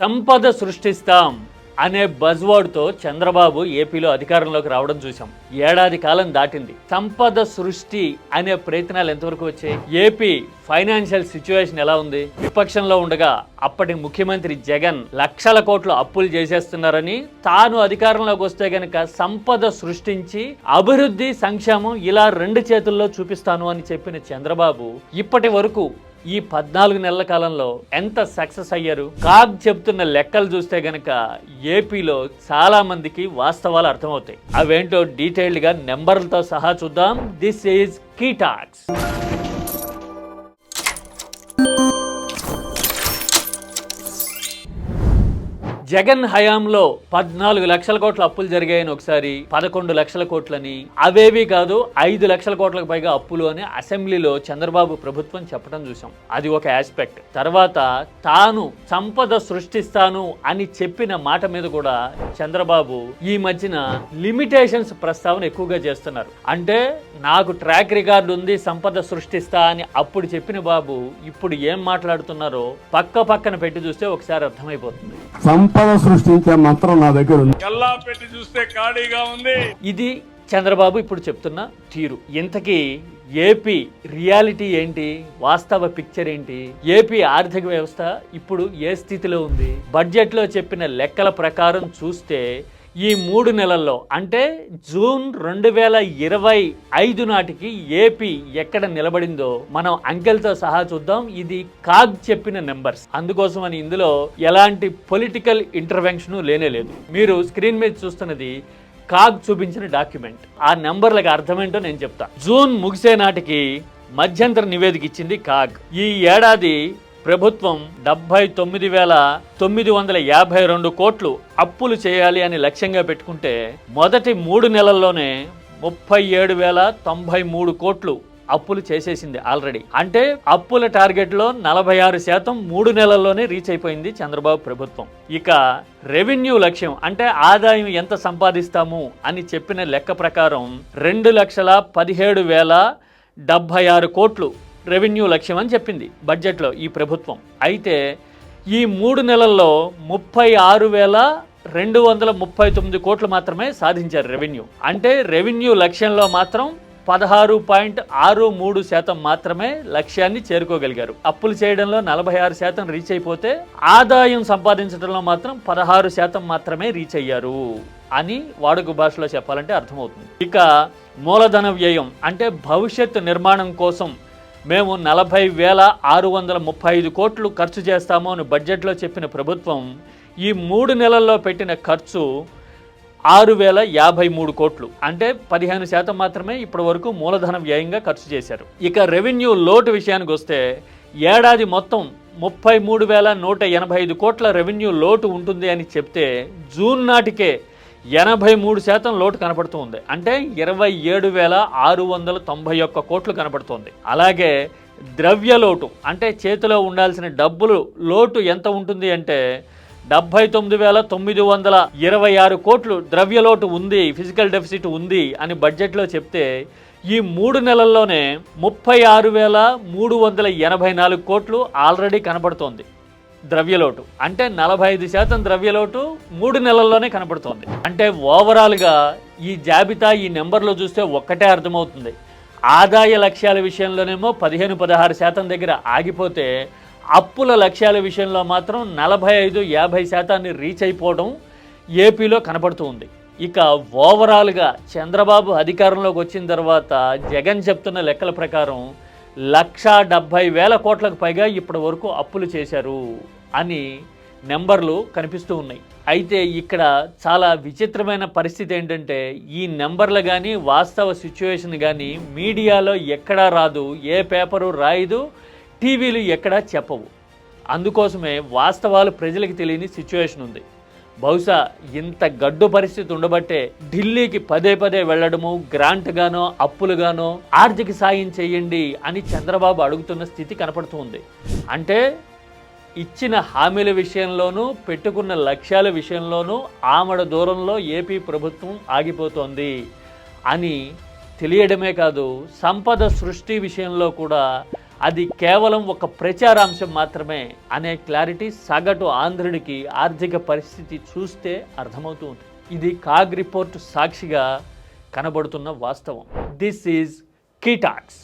సంపద సృష్టిస్తాం అనే బజ్వర్డ్తో చంద్రబాబు ఏపీలో అధికారంలోకి రావడం చూసాం ఏడాది కాలం దాటింది. సంపద సృష్టి అనే ప్రయత్నాలు ఎంతవరకు వచ్చాయి? ఏపీ ఫైనాన్షియల్ సిచ్యువేషన్ ఎలా ఉంది? విపక్షంలో ఉండగా అప్పటి ముఖ్యమంత్రి జగన్ లక్షల కోట్లు అప్పులు చేసేస్తున్నారని తాను అధికారంలోకి వస్తే గనక సంపద సృష్టించి అభివృద్ధి సంక్షేమం ఇలా రెండు చేతుల్లో చూపిస్తాను అని చెప్పిన చంద్రబాబు ఇప్పటి వరకు ఈ పద్నాలుగు నెలల కాలంలో ఎంత సక్సెస్ అయ్యారు? కాగ్ చెప్తున్న లెక్కలు చూస్తే గనక ఏపీలో చాలా మందికి వాస్తవాలు అర్థమవుతాయి. అవేంటో డీటెయిల్డ్గా నెంబర్లతో సహా చూద్దాం. This is key talks Jagan హయాంలో పద్నాలుగు లక్షల కోట్ల అప్పులు జరిగాయని ఒకసారి పదకొండు లక్షల కోట్లని అవేవి కాదు ఐదు లక్షల కోట్లకు పైగా అప్పులు అని అసెంబ్లీలో చంద్రబాబు ప్రభుత్వం చెప్పడం చూసాం అది ఒక ఆస్పెక్ట్ తర్వాత తాను సంపద సృష్టిస్తాను అని చెప్పిన మాట మీద కూడా చంద్రబాబు ఈ మధ్యన లిమిటేషన్స్ ప్రస్తావన ఎక్కువగా చేస్తున్నారు. అంటే నాకు ట్రాక్ రికార్డు ఉంది సంపద సృష్టిస్తా అని అప్పుడు చెప్పిన బాబు ఇప్పుడు ఏం మాట్లాడుతున్నారో పక్క పక్కన పెట్టి చూస్తే ఒకసారి అర్థమైపోతుంది. సంపద సృష్టించే మంత్రం నా దగ్గర ఉంది. కల్లా పెట్టి చూస్తే ఖాళీగా ఉంది. ఇది చంద్రబాబు ఇప్పుడు చెప్తున్న తీరు. ఇంతకీ ఏపీ రియాలిటీ ఏంటి? వాస్తవ పిక్చర్ ఏంటి? ఏపీ ఆర్థిక వ్యవస్థ ఇప్పుడు ఏ స్థితిలో ఉంది? బడ్జెట్లో చెప్పిన లెక్కల ప్రకారం చూస్తే ఈ మూడు నెలల్లో అంటే జూన్ రెండు వేల ఇరవై ఐదు నాటికి ఏపీ ఎక్కడ నిలబడిందో మనం అంకెలతో సహా చూద్దాం. ఇది కాగ్ చెప్పిన నెంబర్స్. అందుకోసం అని ఇందులో ఎలాంటి పొలిటికల్ ఇంటర్వెన్షన్ లేనే లేదు. మీరు స్క్రీన్ మీద చూస్తున్నది కాగ్ చూపించిన డాక్యుమెంట్. ఆ నెంబర్లకు అర్థమేంటో నేను చెప్తా. జూన్ ముగిసే నాటికి మధ్యంతర నివేదిక ఇచ్చింది కాగ్. ఈ ఏడాది ప్రభుత్వం డెబ్బై తొమ్మిది వేల తొమ్మిది వందల యాభై రెండు కోట్లు అప్పులు చేయాలి అని లక్ష్యంగా పెట్టుకుంటే మొదటి మూడు నెలల్లోనే ముప్పై ఏడు వేల తొంభై మూడు కోట్లు అప్పులు చేసేసింది ఆల్రెడీ. అంటే అప్పుల టార్గెట్లో నలభై ఆరు శాతం మూడు నెలల్లోనే రీచ్ అయిపోయింది చంద్రబాబు ప్రభుత్వం. ఇక రెవెన్యూ లక్ష్యం అంటే ఆదాయం ఎంత సంపాదిస్తాము అని చెప్పిన లెక్క ప్రకారం రెండు లక్షల పదిహేడు వేల డెబ్భై ఆరు కోట్లు రెవెన్యూ లక్ష్యం అని చెప్పింది బడ్జెట్లో ఈ ప్రభుత్వం. అయితే ఈ మూడు నెలల్లో ముప్పై ఆరు వేల రెండు వందల ముప్పై తొమ్మిది కోట్లు మాత్రమే సాధించారు రెవెన్యూ. అంటే రెవెన్యూ లక్ష్యంలో మాత్రం పదహారు పాయింట్ ఆరు మూడు శాతం మాత్రమే లక్ష్యాన్ని చేరుకోగలిగారు. అప్పులు చేయడంలో నలభై ఆరు శాతం రీచ్ అయిపోతే ఆదాయం సంపాదించడంలో మాత్రం పదహారు శాతం మాత్రమే రీచ్ అయ్యారు అని వాడుక భాషలో చెప్పాలంటే అర్థమవుతుంది. ఇక మూలధన వ్యయం అంటే భవిష్యత్తు నిర్మాణం కోసం మేము నలభై వేల ఆరు వందల ముప్పై ఐదు కోట్లు ఖర్చు చేస్తాము అని బడ్జెట్లో చెప్పిన ప్రభుత్వం ఈ మూడు నెలల్లో పెట్టిన ఖర్చు ఆరు వేల యాభై మూడు కోట్లు. అంటే పదిహేను శాతం మాత్రమే ఇప్పటి వరకు మూలధన వ్యయంగా ఖర్చు చేశారు. ఇక రెవెన్యూ లోటు విషయానికి వస్తే ఏడాది మొత్తం ముప్పై మూడు వేల నూట ఎనభై ఐదు కోట్ల రెవెన్యూ లోటు ఉంటుంది అని చెప్తే జూన్ నాటికే ఎనభై మూడు శాతం లోటు కనపడుతుంది. అంటే ఇరవై ఏడు వేల ఆరు వందల తొంభై ఒక్క కోట్లు కనపడుతుంది. అలాగే ద్రవ్య లోటు అంటే చేతిలో ఉండాల్సిన డబ్బులు లోటు ఎంత ఉంటుంది అంటే డెబ్బై తొమ్మిది వేల తొమ్మిది వందల ఇరవై ఆరు కోట్లు ద్రవ్య లోటు ఉంది ఫిజికల్ డెఫిసిట్ ఉంది అని బడ్జెట్లో చెప్తే ఈ మూడు నెలల్లోనే ముప్పై ఆరు వేల మూడు వందల ఎనభై నాలుగు కోట్లు ఆల్రెడీ కనబడుతోంది ద్రవ్యలోటు. అంటే నలభై ఐదు శాతం ద్రవ్యలోటు మూడు నెలల్లోనే కనపడుతోంది. అంటే ఓవరాల్గా ఈ జాబితా ఈ నెంబర్లో చూస్తే ఒక్కటే అర్థమవుతుంది. ఆదాయ లక్ష్యాల విషయంలోనేమో పదిహేను పదహారు శాతం దగ్గర ఆగిపోతే అప్పుల లక్ష్యాల విషయంలో మాత్రం నలభై ఐదు యాభై శాతాన్ని రీచ్ అయిపోవడం ఏపీలో కనపడుతూ ఉంది. ఇక ఓవరాల్గా చంద్రబాబు అధికారంలోకి వచ్చిన తర్వాత జగన్ చెప్తున్న లెక్కల ప్రకారం లక్షా డెబ్భై వేల కోట్లకు పైగా ఇప్పటి వరకు అప్పులు చేశారు అని నెంబర్లు కనిపిస్తూ ఉన్నాయి. అయితే ఇక్కడ చాలా విచిత్రమైన పరిస్థితి ఏంటంటే ఈ నెంబర్లు కానీ వాస్తవ సిచ్యువేషన్ కానీ మీడియాలో ఎక్కడా రాదు ఏ పేపరు రాయదు టీవీలు ఎక్కడా చెప్పవు. అందుకోసమే వాస్తవాలు ప్రజలకు తెలియని సిచ్యువేషన్ ఉంది. బహుశా ఇంత గడ్డు పరిస్థితి ఉండబట్టే ఢిల్లీకి పదే పదే వెళ్ళడము గ్రాంట్ గానో అప్పులుగానో ఆర్థిక సాయం చేయండి అని చంద్రబాబు అడుగుతున్న స్థితి కనపడుతుంది. అంటే ఇచ్చిన హామీల విషయంలోనూ పెట్టుకున్న లక్ష్యాల విషయంలోనూ ఆమడ దూరంలో ఏపీ ప్రభుత్వం ఆగిపోతోంది అని తెలియడమే కాదు సంపద సృష్టి విషయంలో కూడా అది కేవలం ఒక ప్రచారాంశం మాత్రమే. అనే క్లారిటీ సగటు ఆంధ్రుడికి ఆర్థిక పరిస్థితి చూస్తే అర్థమవుతుంది ఇది కాగ్ రిపోర్ట్ సాక్షిగా కనబడుతున్న వాస్తవం. This is కీటాక్స్